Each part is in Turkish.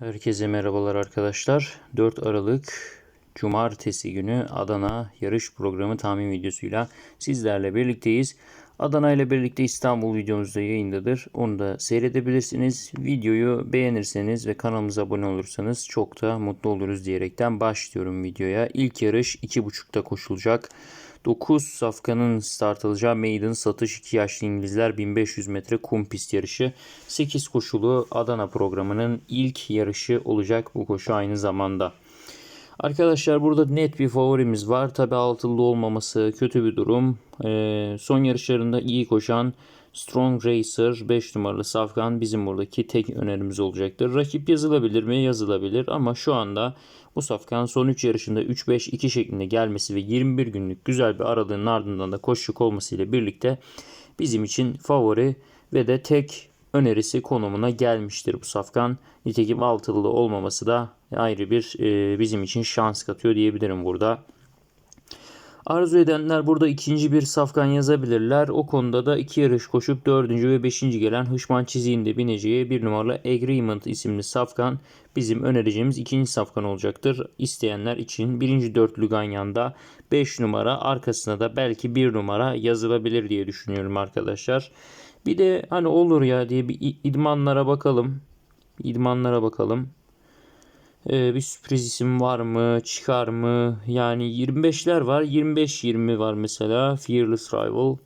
Herkese merhabalar arkadaşlar. 4 Aralık Cumartesi günü Adana yarış programı tahmin videosuyla sizlerle birlikteyiz. Adana ile birlikte İstanbul videomuz da yayındadır. Onu da seyredebilirsiniz. Videoyu beğenirseniz ve kanalımıza abone olursanız çok da mutlu oluruz diyerekten başlıyorum videoya. İlk yarış 2.30'da koşulacak. 9 safkanın start alacağı maiden satış 2 yaşlı İngilizler 1500 metre kum pist yarışı. 8 koşulu Adana programının ilk yarışı olacak bu koşu aynı zamanda. Arkadaşlar burada net bir favorimiz var. Tabi altılı olmaması kötü bir durum. Ee, son yarışlarında iyi koşan Strong Racer 5 numaralı Safkan bizim buradaki tek önerimiz olacaktır. Rakip yazılabilir mi? Yazılabilir ama şu anda bu Safkan son 3 yarışında 3-5-2 şeklinde gelmesi ve 21 günlük güzel bir aralığın ardından da koşuk olmasıyla birlikte bizim için favori ve de tek önerisi konumuna gelmiştir bu safkan. Nitekim altılı olmaması da ayrı bir e, bizim için şans katıyor diyebilirim burada. Arzu edenler burada ikinci bir safkan yazabilirler. O konuda da iki yarış koşup dördüncü ve beşinci gelen Hışman çiziğinde bineceği bir numaralı Agreement isimli safkan bizim önereceğimiz ikinci safkan olacaktır. İsteyenler için birinci dörtlü Ganyan'da 5 numara arkasına da belki bir numara yazılabilir diye düşünüyorum arkadaşlar. Bir de hani olur ya diye bir idmanlara bakalım. İdmanlara bakalım. Ee, bir sürpriz isim var mı? Çıkar mı? Yani 25'ler var. 25-20 var mesela. Fearless Rival.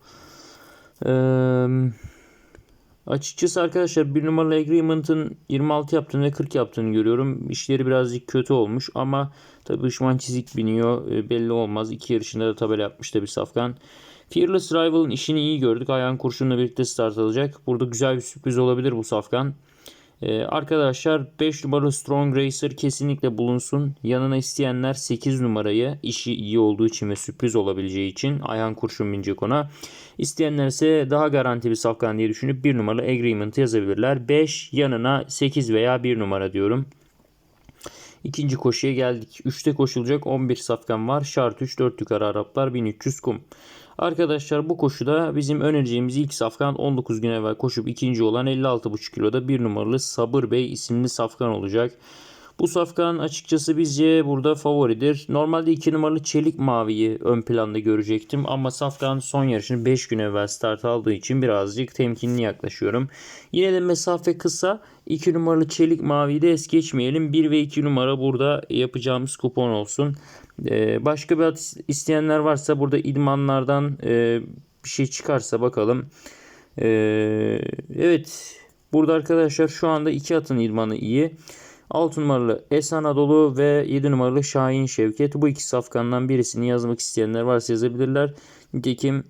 Ee, açıkçası arkadaşlar bir numaralı Agreement'ın 26 yaptığını ve 40 yaptığını görüyorum. İşleri birazcık kötü olmuş ama tabi düşman çizik biniyor. Ee, belli olmaz. İki yarışında da tabela yapmış da bir safkan. Fearless Rival'ın işini iyi gördük. Ayhan Kurşun'la birlikte start alacak. Burada güzel bir sürpriz olabilir bu safkan. Ee, arkadaşlar 5 numaralı Strong Racer kesinlikle bulunsun. Yanına isteyenler 8 numarayı işi iyi olduğu için ve sürpriz olabileceği için Ayhan Kurşun binecek ona. İsteyenler ise daha garanti bir safkan diye düşünüp 1 numaralı Agreement yazabilirler. 5 yanına 8 veya 1 numara diyorum. İkinci koşuya geldik. 3'te koşulacak 11 safkan var. Şart 3 4 yukarı Araplar 1300 kum. Arkadaşlar bu koşuda bizim önereceğimiz ilk safkan 19 gün evvel koşup ikinci olan 56,5 kiloda bir numaralı Sabır Bey isimli safkan olacak. Bu safkan açıkçası bizce burada favoridir. Normalde 2 numaralı Çelik Mavi'yi ön planda görecektim ama Safkan son yarışını 5 gün evvel start aldığı için birazcık temkinli yaklaşıyorum. Yine de mesafe kısa. 2 numaralı Çelik Mavi'yi de es geçmeyelim. 1 ve 2 numara burada yapacağımız kupon olsun. Ee, başka bir at isteyenler varsa burada idmanlardan e, bir şey çıkarsa bakalım. Ee, evet burada arkadaşlar şu anda iki atın idmanı iyi. 6 numaralı Es Anadolu ve 7 numaralı Şahin Şevket. Bu iki safkandan birisini yazmak isteyenler varsa yazabilirler. Nitekim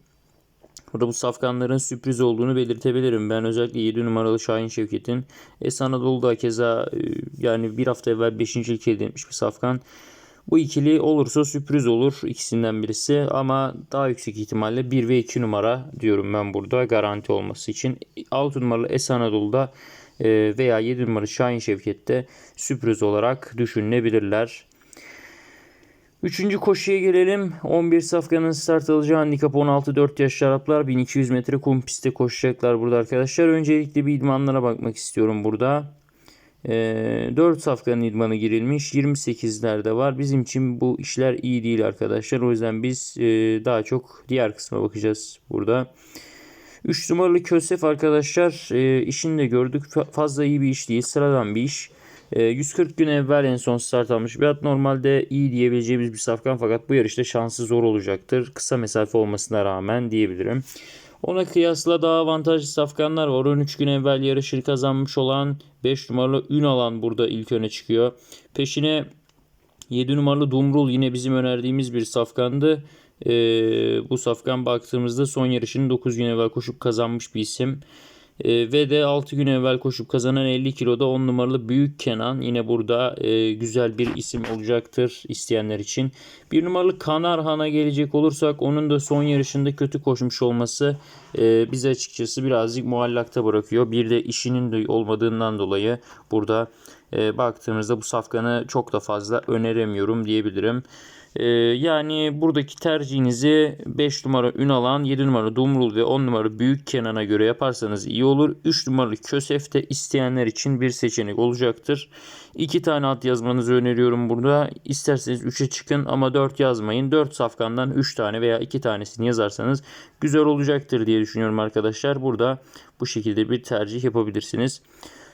burada bu safkanların sürpriz olduğunu belirtebilirim. Ben özellikle 7 numaralı Şahin Şevket'in Es Anadolu'da keza e, yani bir hafta evvel 5. ilk elde etmiş bir safkan. Bu ikili olursa sürpriz olur ikisinden birisi ama daha yüksek ihtimalle 1 ve 2 numara diyorum ben burada garanti olması için. 6 numaralı Es Anadolu'da veya 7 numaralı Şahin Şevket'te sürpriz olarak düşünülebilirler. Üçüncü koşuya gelelim. 11 safkanın start alacağı handikap 16-4 yaş Araplar 1200 metre kum pistte koşacaklar burada arkadaşlar. Öncelikle bir idmanlara bakmak istiyorum burada. E, 4 safkanın idmanı girilmiş. 28'lerde var. Bizim için bu işler iyi değil arkadaşlar. O yüzden biz e, daha çok diğer kısma bakacağız burada. 3 numaralı Kösef arkadaşlar e, işini de gördük. Fazla iyi bir iş değil. Sıradan bir iş. E, 140 gün evvel en son start almış bir at. Normalde iyi diyebileceğimiz bir safkan fakat bu yarışta şansı zor olacaktır. Kısa mesafe olmasına rağmen diyebilirim. Ona kıyasla daha avantajlı safkanlar var. 13 gün evvel yarışı kazanmış olan 5 numaralı Ünalan burada ilk öne çıkıyor. Peşine 7 numaralı Dumrul yine bizim önerdiğimiz bir safkandı. Ee, bu safkan baktığımızda son yarışını 9 gün evvel koşup kazanmış bir isim. Ee, ve de 6 gün evvel koşup kazanan 50 kiloda 10 numaralı Büyük Kenan yine burada e, güzel bir isim olacaktır isteyenler için. Bir numaralı Kanarhan'a gelecek olursak onun da son yarışında kötü koşmuş olması e, bizi açıkçası birazcık muallakta bırakıyor. Bir de işinin de olmadığından dolayı burada e, baktığımızda bu safkanı çok da fazla öneremiyorum diyebilirim. Ee, yani buradaki tercihinizi 5 numara Ünalan, 7 numara Dumrul ve 10 numara Büyük Kenan'a göre yaparsanız iyi olur. 3 numaralı Kösef'te isteyenler için bir seçenek olacaktır. 2 tane at yazmanızı öneriyorum burada. İsterseniz 3'e çıkın ama 4 yazmayın. 4 safkandan 3 tane veya 2 tanesini yazarsanız güzel olacaktır diye düşünüyorum arkadaşlar. Burada bu şekilde bir tercih yapabilirsiniz.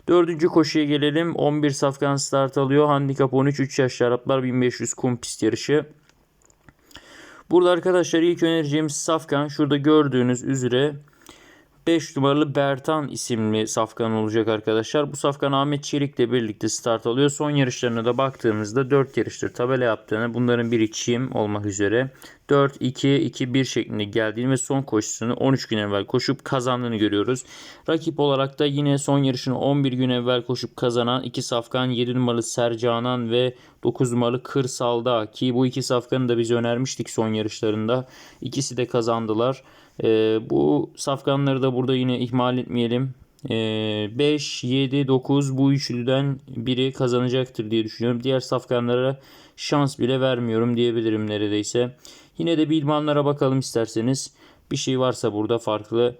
Dördüncü koşuya gelelim. 11 safkan start alıyor. Handikap 13 3 yaşlı Araplar 1500 kum pist yarışı. Burada arkadaşlar ilk önereceğimiz safkan şurada gördüğünüz üzere 5 numaralı Bertan isimli safkan olacak arkadaşlar. Bu safkan Ahmet Çelik'le birlikte start alıyor. Son yarışlarına da baktığımızda 4 yarıştır tabela yaptığını bunların biri çim olmak üzere 4-2-2-1 şeklinde geldiğini ve son koşusunu 13 gün evvel koşup kazandığını görüyoruz. Rakip olarak da yine son yarışını 11 gün evvel koşup kazanan 2 safkan 7 numaralı Sercanan ve 9 numaralı Kırsal'da ki bu iki safkanı da biz önermiştik son yarışlarında. İkisi de kazandılar. Ee, bu safkanları da burada yine ihmal etmeyelim. 5, 7, 9 bu üçlüden biri kazanacaktır diye düşünüyorum. Diğer safkanlara şans bile vermiyorum diyebilirim neredeyse. Yine de bir bakalım isterseniz. Bir şey varsa burada farklı.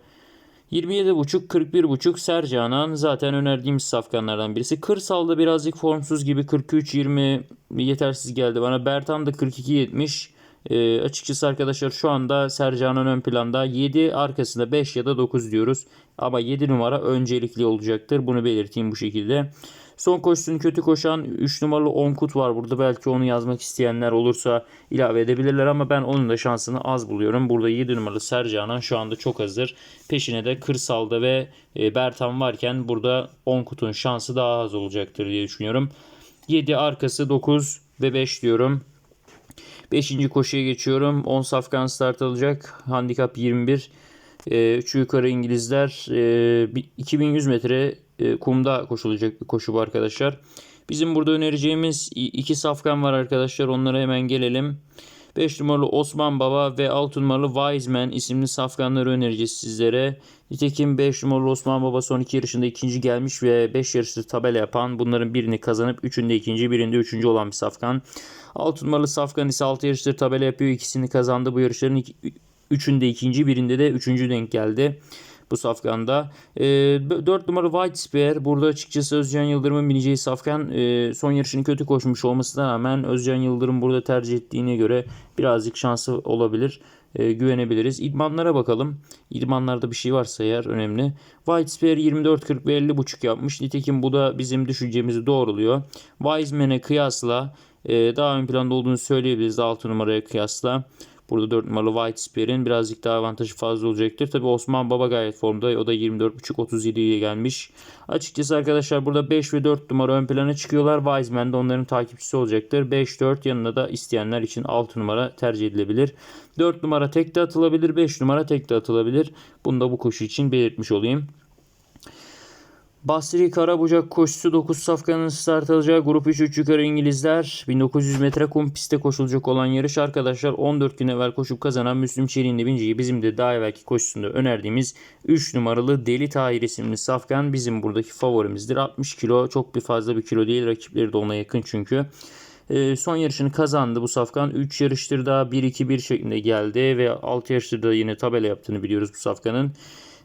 27.5 41.5 Sercanan zaten önerdiğimiz safkanlardan birisi. Kırsal'da birazcık formsuz gibi 43-20 yetersiz geldi bana. Bertan da 42-70. E, açıkçası arkadaşlar şu anda Sercan'ın ön planda 7 arkasında 5 ya da 9 diyoruz. Ama 7 numara öncelikli olacaktır. Bunu belirteyim bu şekilde. Son koşusunu kötü koşan 3 numaralı Onkut var burada. Belki onu yazmak isteyenler olursa ilave edebilirler ama ben onun da şansını az buluyorum. Burada 7 numaralı Sercanan şu anda çok hazır. Peşine de Kırsal'da ve e, Bertan varken burada Onkut'un şansı daha az olacaktır diye düşünüyorum. 7 arkası 9 ve 5 diyorum. 5. koşuya geçiyorum. 10 safkan start alacak. Handikap 21. E, üçü yukarı İngilizler. E, 2100 metre e, kumda koşulacak bir koşu bu arkadaşlar. Bizim burada önereceğimiz iki safkan var arkadaşlar. Onlara hemen gelelim. 5 numaralı Osman Baba ve 6 numaralı Wiseman isimli safkanları önereceğiz sizlere. Nitekim 5 numaralı Osman Baba son 2 yarışında ikinci gelmiş ve 5 yarışta tabela yapan bunların birini kazanıp 3'ünde ikinci birinde üçüncü olan bir safkan. 6 numaralı safkan ise 6 yarıştır tabela yapıyor. ikisini kazandı bu yarışların. Üçünde ikinci birinde de üçüncü denk geldi bu safkanda. E, 4 numara White Spear. Burada açıkçası Özcan Yıldırım'ın bineceği safkan e, son yarışını kötü koşmuş olmasına rağmen Özcan Yıldırım burada tercih ettiğine göre birazcık şansı olabilir. E, güvenebiliriz. İdmanlara bakalım. İdmanlarda bir şey varsa eğer önemli. White Spear 24-40 ve 50.5 yapmış. Nitekim bu da bizim düşüncemizi doğruluyor. Wiseman'e kıyasla e, daha ön planda olduğunu söyleyebiliriz 6 numaraya kıyasla. Burada 4 numaralı White Spear'in birazcık daha avantajı fazla olacaktır. Tabi Osman Baba gayet formda. O da 24.5-37 ile gelmiş. Açıkçası arkadaşlar burada 5 ve 4 numara ön plana çıkıyorlar. Wiseman de onların takipçisi olacaktır. 5-4 yanına da isteyenler için 6 numara tercih edilebilir. 4 numara tek de atılabilir. 5 numara tek de atılabilir. Bunu da bu koşu için belirtmiş olayım. Basri Karabucak koşusu 9 safkanın start alacağı grup 3 3 yukarı İngilizler 1900 metre kum pistte koşulacak olan yarış arkadaşlar 14 gün evvel koşup kazanan Müslüm Çelik'in binciyi bizim de daha evvelki koşusunda önerdiğimiz 3 numaralı Deli Tahir isimli safkan bizim buradaki favorimizdir. 60 kilo çok bir fazla bir kilo değil rakipleri de ona yakın çünkü. E, son yarışını kazandı bu safkan. 3 yarıştır daha 1-2-1 şeklinde geldi ve 6 yarıştır da yine tabela yaptığını biliyoruz bu safkanın.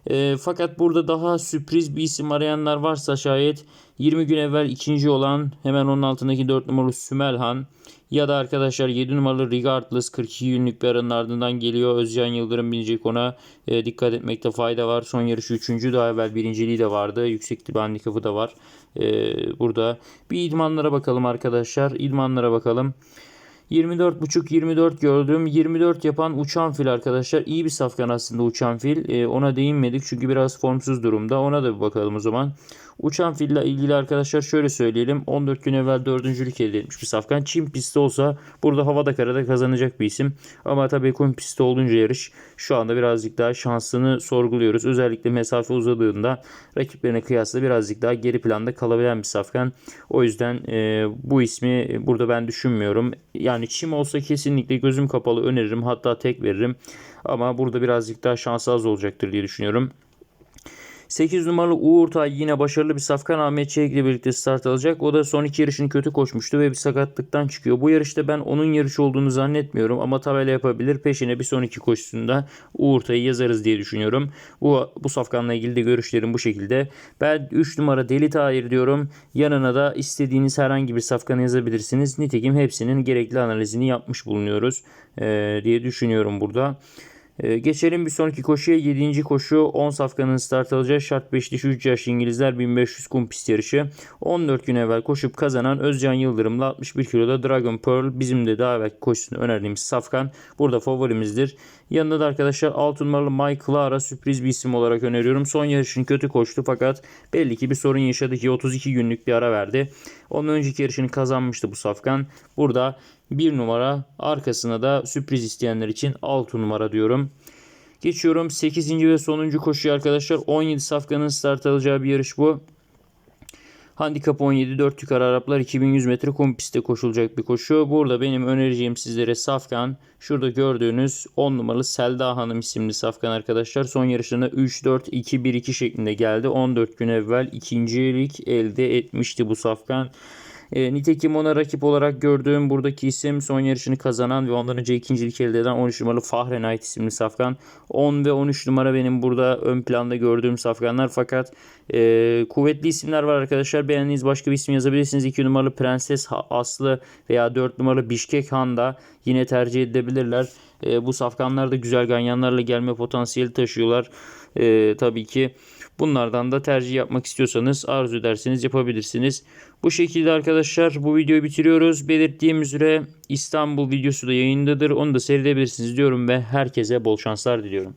E, fakat burada daha sürpriz bir isim arayanlar varsa şayet 20 gün evvel ikinci olan hemen onun altındaki 4 numaralı Sümelhan ya da arkadaşlar 7 numaralı Regardless 42 günlük bir aranın ardından geliyor. Özcan Yıldırım binecek ona. E, dikkat etmekte fayda var. Son yarışı 3. daha evvel birinciliği de vardı. Yüksek bir handikapı da var. E, burada bir idmanlara bakalım arkadaşlar. İdmanlara bakalım. 24.5-24 gördüm. 24 yapan uçan fil arkadaşlar. İyi bir safkan aslında uçan fil. Ee, ona değinmedik çünkü biraz formsuz durumda. Ona da bir bakalım o zaman. Uçan fille ilgili arkadaşlar şöyle söyleyelim. 14 gün evvel dördüncülük elde etmiş bir safkan. Çin pisti olsa burada havada karada kazanacak bir isim. Ama tabii kum pisti olunca yarış şu anda birazcık daha şansını sorguluyoruz. Özellikle mesafe uzadığında rakiplerine kıyasla birazcık daha geri planda kalabilen bir safkan. O yüzden e, bu ismi burada ben düşünmüyorum. Yani çim olsa kesinlikle gözüm kapalı öneririm. Hatta tek veririm. Ama burada birazcık daha şansı az olacaktır diye düşünüyorum. 8 numaralı Uğur Tay yine başarılı bir Safkan Ahmet Çelik ile birlikte start alacak. O da son iki yarışını kötü koşmuştu ve bir sakatlıktan çıkıyor. Bu yarışta ben onun yarışı olduğunu zannetmiyorum ama tabela yapabilir. Peşine bir son iki koşusunda Uğur Tay'ı yazarız diye düşünüyorum. Bu, bu Safkan'la ilgili de görüşlerim bu şekilde. Ben 3 numara Deli Tahir diyorum. Yanına da istediğiniz herhangi bir Safkan'ı yazabilirsiniz. Nitekim hepsinin gerekli analizini yapmış bulunuyoruz ee, diye düşünüyorum burada. Ee, geçelim bir sonraki koşuya. 7. koşu 10 safkanın start alacağı şart 5 dişi 3 yaşlı İngilizler 1500 kum pist yarışı. 14 gün evvel koşup kazanan Özcan Yıldırım'la 61 kiloda Dragon Pearl bizim de daha evvel koşusunu önerdiğimiz safkan burada favorimizdir. Yanında da arkadaşlar 6 numaralı Mike Clara sürpriz bir isim olarak öneriyorum. Son yarışını kötü koştu fakat belli ki bir sorun yaşadı ki 32 günlük bir ara verdi. Onun önceki yarışını kazanmıştı bu safkan. Burada 1 numara arkasına da sürpriz isteyenler için 6 numara diyorum. Geçiyorum 8. ve sonuncu koşuya arkadaşlar. 17 safkanın start alacağı bir yarış bu. Handikap 17 4 yukarı Araplar 2100 metre kum pistte koşulacak bir koşu. Burada benim önereceğim sizlere Safkan. Şurada gördüğünüz 10 numaralı Selda Hanım isimli Safkan arkadaşlar. Son yarışlarında 3-4-2-1-2 şeklinde geldi. 14 gün evvel ikincilik elde etmişti bu Safkan. E, nitekim ona rakip olarak gördüğüm buradaki isim son yarışını kazanan ve ondan önce ikincilik elde eden 13 numaralı Fahrenheit isimli Safkan. 10 ve 13 numara benim burada ön planda gördüğüm Safkanlar fakat e, kuvvetli isimler var arkadaşlar. Beğendiğiniz başka bir isim yazabilirsiniz. 2 numaralı Prenses Aslı veya 4 numaralı Bişkek Han da yine tercih edebilirler. E, bu safkanlar da güzel ganyanlarla gelme potansiyeli taşıyorlar. E, tabii ki bunlardan da tercih yapmak istiyorsanız arzu ederseniz yapabilirsiniz. Bu şekilde arkadaşlar bu videoyu bitiriyoruz. Belirttiğim üzere İstanbul videosu da yayındadır. Onu da seyredebilirsiniz diyorum ve herkese bol şanslar diliyorum.